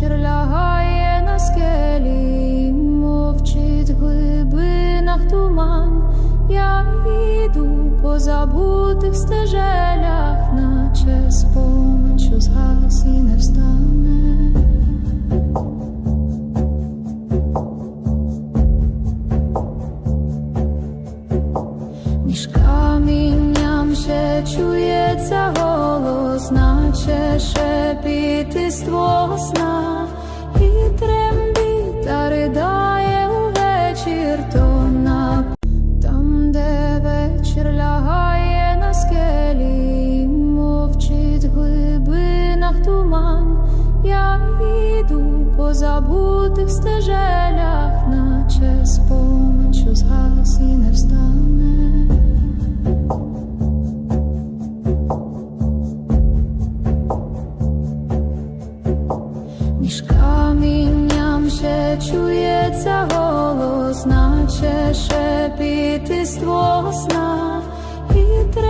вечір лягає на скелі, мовчить глибинах туман. Я йду по забутих стежелях, наче спомин, що згас і не встане. Між камінням ще чується голос, наче шепіт із твого туман. Я йду по забутих стежелях, наче спомин, що згас і не встане. Між камінням ще чується голос, наче шепіт із твого сна, і треба